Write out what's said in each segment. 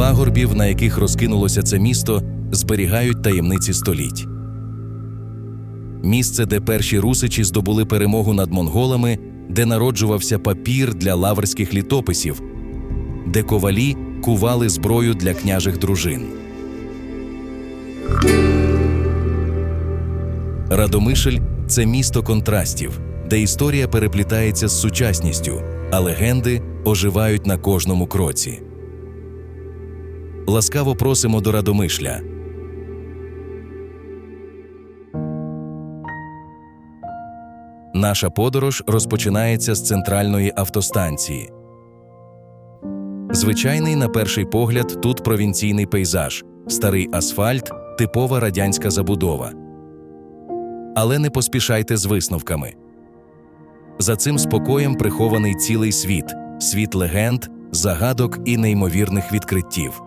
пагорбів, на яких розкинулося це місто, зберігають таємниці століть. Місце, де перші русичі здобули перемогу над монголами, де народжувався папір для лаврських літописів, де ковалі кували зброю для княжих дружин. Радомишль це місто контрастів, де історія переплітається з сучасністю, а легенди оживають на кожному кроці. Ласкаво просимо до Радомишля. Наша подорож розпочинається з центральної автостанції. Звичайний, на перший погляд, тут провінційний пейзаж, старий асфальт, типова радянська забудова. Але не поспішайте з висновками. За цим спокоєм прихований цілий світ світ легенд, загадок і неймовірних відкриттів.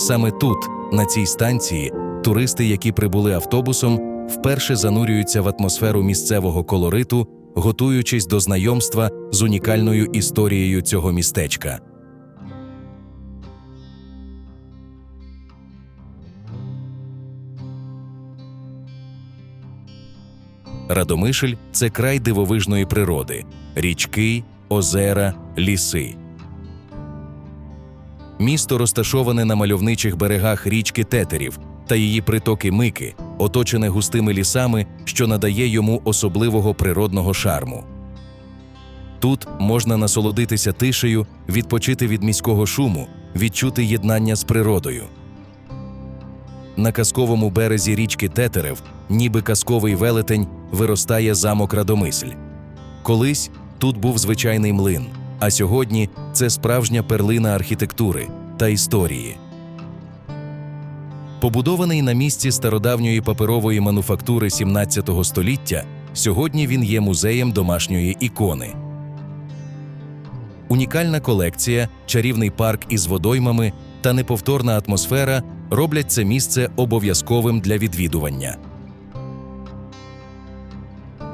Саме тут, на цій станції, туристи, які прибули автобусом, вперше занурюються в атмосферу місцевого колориту, готуючись до знайомства з унікальною історією цього містечка. Радомишль це край дивовижної природи: річки, озера, ліси. Місто розташоване на мальовничих берегах річки Тетерів та її притоки Мики, оточене густими лісами, що надає йому особливого природного шарму. Тут можна насолодитися тишею, відпочити від міського шуму, відчути єднання з природою. На казковому березі річки Тетерев, ніби казковий велетень, виростає замок Радомисль. Колись тут був звичайний млин, а сьогодні це справжня перлина архітектури та історії. Побудований на місці стародавньої паперової мануфактури 17 століття, сьогодні він є музеєм домашньої ікони. Унікальна колекція, чарівний парк із водоймами та неповторна атмосфера роблять це місце обов'язковим для відвідування.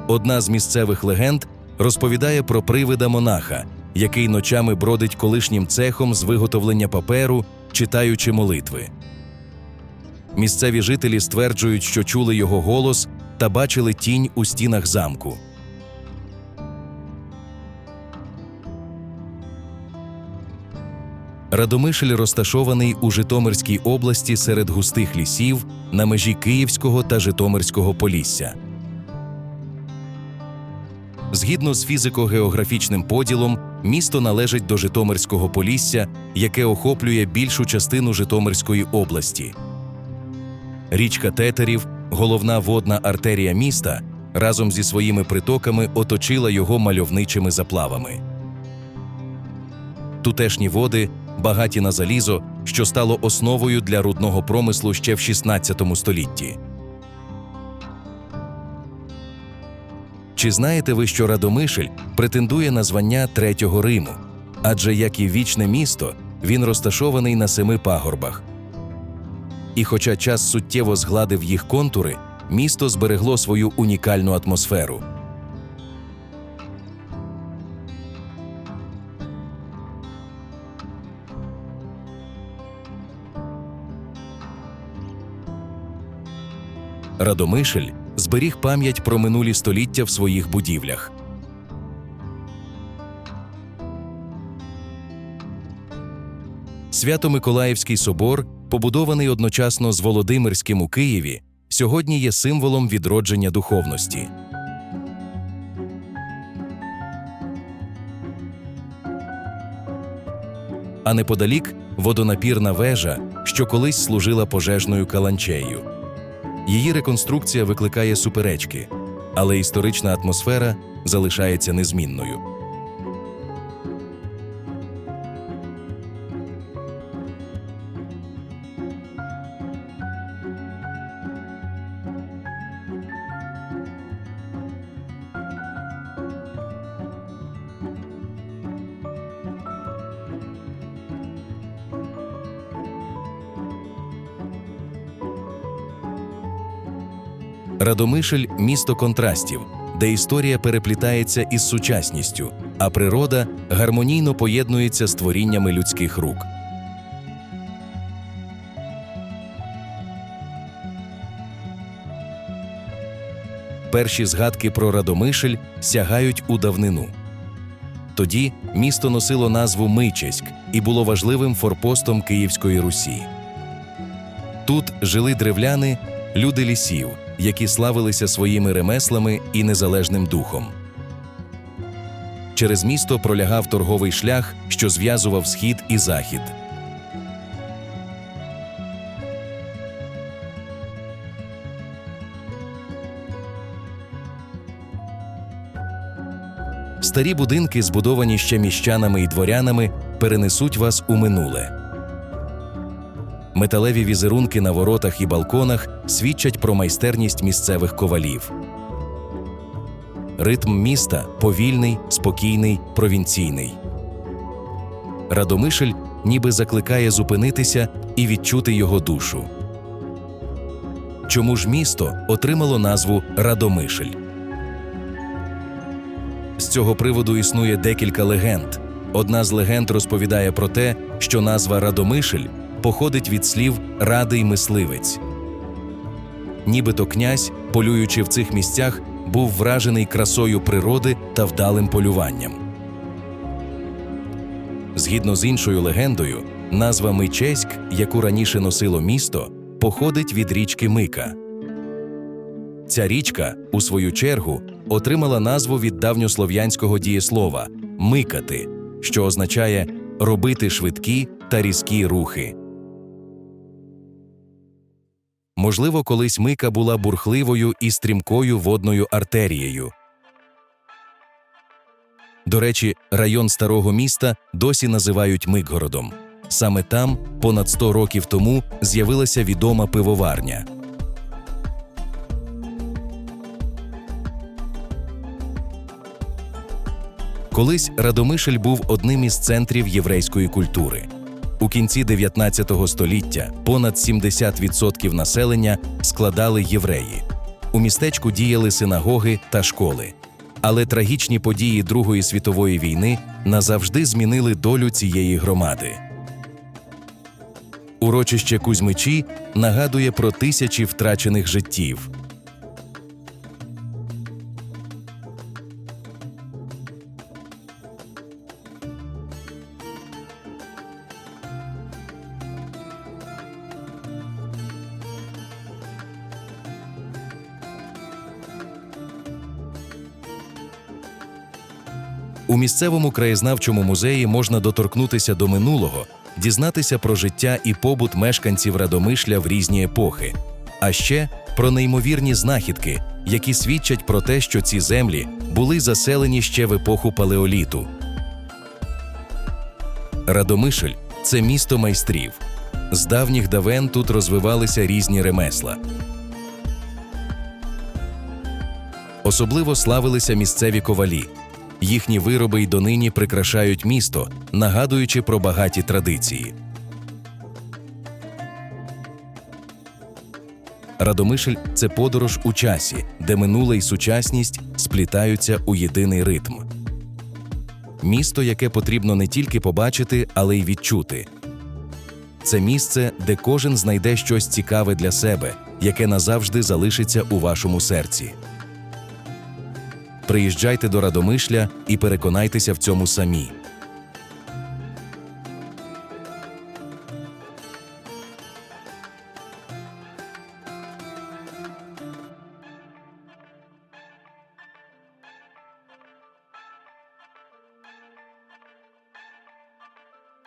Одна з місцевих легенд розповідає про привида монаха, який ночами бродить колишнім цехом з виготовлення паперу, читаючи молитви. Місцеві жителі стверджують, що чули його голос та бачили тінь у стінах замку. Радомишль розташований у Житомирській області серед густих лісів на межі Київського та Житомирського полісся. Згідно з фізико-географічним поділом, місто належить до Житомирського полісся, яке охоплює більшу частину Житомирської області. Річка Тетерів, головна водна артерія міста, разом зі своїми притоками оточила його мальовничими заплавами. Тутешні води багаті на залізо, що стало основою для рудного промислу ще в 16 столітті. Чи знаєте ви, що Радомишль претендує на звання Третього Риму? Адже як і вічне місто, він розташований на семи пагорбах. І хоча час суттєво згладив їх контури, місто зберегло свою унікальну атмосферу. Радомишль зберіг пам'ять про минулі століття в своїх будівлях. Свято-Миколаївський собор, побудований одночасно з Володимирським у Києві, сьогодні є символом відродження духовності. А неподалік водонапірна вежа, що колись служила пожежною каланчею. Її реконструкція викликає суперечки, але історична атмосфера залишається незмінною. Радомишель місто контрастів, де історія переплітається із сучасністю, а природа гармонійно поєднується з творіннями людських рук. Перші згадки про Радомишль сягають у давнину. Тоді місто носило назву Мичеськ і було важливим форпостом Київської Русі. Тут жили древляни, люди лісів які славилися своїми ремеслами і незалежним духом. Через місто пролягав торговий шлях, що зв'язував схід і захід. Старі будинки, збудовані ще міщанами і дворянами, перенесуть вас у минуле. Металеві візерунки на воротах і балконах свідчать про майстерність місцевих ковалів. Ритм міста повільний, спокійний, провінційний. Радомишль ніби закликає зупинитися і відчути його душу. Чому ж місто отримало назву Радомишль? З цього приводу існує декілька легенд. Одна з легенд розповідає про те, що назва Радомишль походить від слів радий мисливець. Нібито князь, полюючи в цих місцях, був вражений красою природи та вдалим полюванням. Згідно з іншою легендою, назва Мичеськ, яку раніше носило місто, походить від річки Мика. Ця річка, у свою чергу, отримала назву від давньослов'янського дієслова микати, що означає робити швидкі та різкі рухи. Можливо, колись мика була бурхливою і стрімкою водною артерією. До речі, район старого міста досі називають Микгородом. Саме там, понад 100 років тому, з'явилася відома пивоварня. Колись Радомишль був одним із центрів єврейської культури. У кінці 19 століття понад 70% населення складали євреї. У містечку діяли синагоги та школи. Але трагічні події Другої світової війни назавжди змінили долю цієї громади. Урочище Кузьмичі нагадує про тисячі втрачених життів. У місцевому краєзнавчому музеї можна доторкнутися до минулого, дізнатися про життя і побут мешканців Радомишля в різні епохи, а ще про неймовірні знахідки, які свідчать про те, що ці землі були заселені ще в епоху палеоліту. Радомишль це місто майстрів. З давніх давен тут розвивалися різні ремесла. Особливо славилися місцеві ковалі. Їхні вироби й донині прикрашають місто, нагадуючи про багаті традиції. Радомишль це подорож у часі, де минуле й сучасність сплітаються у єдиний ритм. Місто, яке потрібно не тільки побачити, але й відчути. Це місце, де кожен знайде щось цікаве для себе, яке назавжди залишиться у вашому серці. Приїжджайте до Радомишля і переконайтеся в цьому самі.